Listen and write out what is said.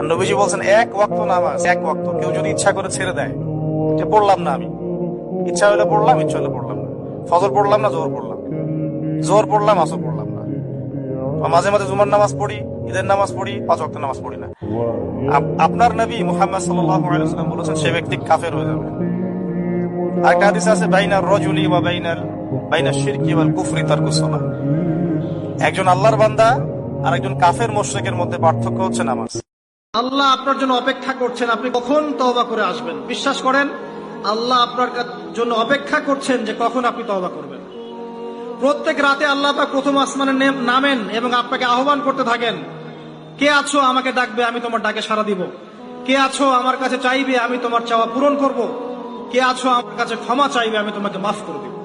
আর নবীজি বলছেন, এক ওয়াক্ত নামাজ, এক ওয়াক্ত। কেউ যদি ইচ্ছা করে ছেড়ে দেয়, যে পড়লাম না আমি। ইচ্ছা হলে পড়লাম, ইচ্ছা হলে পড়লাম ফজর পড়লাম না জোর পড়লাম জোর পড়লাম, আসর পড়লাম না। মাঝে মাঝে জুমার নামাজ পড়ি, ঈদের নামাজ পড়ি, পাঁচ ওয়াক্ত নামাজ পড়ি না। আপনার নবী মুহাম্মদ সাল্লাল্লাহু আলাইহি ওয়াসাল্লাম বলেছেন, সে ব্যক্তি কাফের হয়ে যাবে। আরেকটা হাদিস আছে, বাইনার রজুলি বা বাইনার বাইনার শিরকি ওয়াল কুফরি সালাহ একজন আল্লাহর বান্দা আর একজন কাফের মোশরেকের মধ্যে পার্থক্য হচ্ছে নামাজ। আল্লাহ আপনার জন্য অপেক্ষা করছেন, আপনি কখন তওবা করে আসবেন? বিশ্বাস করেন, আল্লাহ আপনার জন্য অপেক্ষা করছেন যে কখন আপনি তওবা করবেন। প্রত্যেক রাতে আল্লাহ পাক প্রথম আসমানে নেম- নামেন এবং আপনাকে আহ্বান করতে থাকেন, কে আছো আমাকে ডাকবে, আমি তোমার ডাকে সাড়া দিব। কে আছো আমার কাছে চাইবে, আমি তোমার চাওয়া পূরণ করব। কে আছো আমার কাছে ক্ষমা চাইবে, আমি তোমাকে মাফ করে দিব।